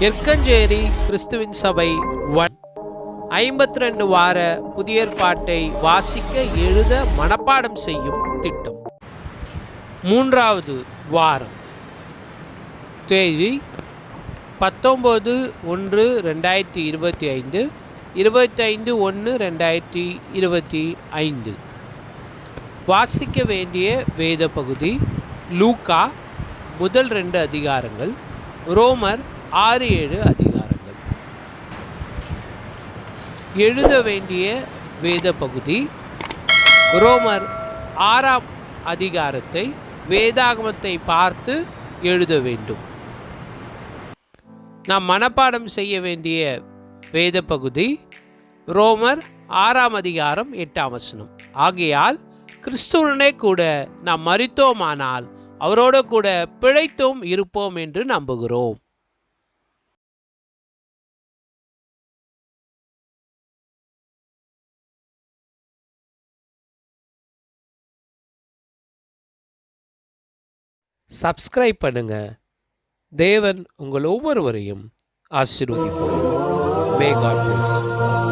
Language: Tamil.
எற்கஞ்சேரி கிறிஸ்துவின் சபை ஒன் ஐம்பத்தி ரெண்டு வார புதிய ஏற்பாட்டை வாசிக்க எழுத மனப்பாடம் செய்யும் திட்டம். மூன்றாவது வாரம். தேதி பத்தொம்பது ஒன்று ரெண்டாயிரத்தி இருபத்தி ஐந்து இருபத்தைந்து ஒன்று ரெண்டாயிரத்தி இருபத்தி ஐந்து. வாசிக்க வேண்டிய வேத பகுதி லூக்கா முதல் ரெண்டு அதிகாரங்கள் ரோமர் ஆறு ஏழு அதிகாரங்கள். எழுத வேண்டிய வேத பகுதி ரோமர் ஆறாம் அதிகாரத்தை வேதாகமத்தை பார்த்து எழுத வேண்டும். நாம் மனப்பாடம் செய்ய வேண்டிய வேத பகுதி ரோமர் ஆறாம் அதிகாரம் எட்டாம் வசனம். ஆகையால் கிறிஸ்துவனே கூட நாம் மறித்தோமானால் அவரோடு கூட பிழைத்தோம் இருப்போம் என்று நம்புகிறோம். சப்ஸ்கிரைப் பண்ணுங்க. தேவன் உங்கள் ஒவ்வொருவரையும் ஆசீர்வதிப்பார். May God plus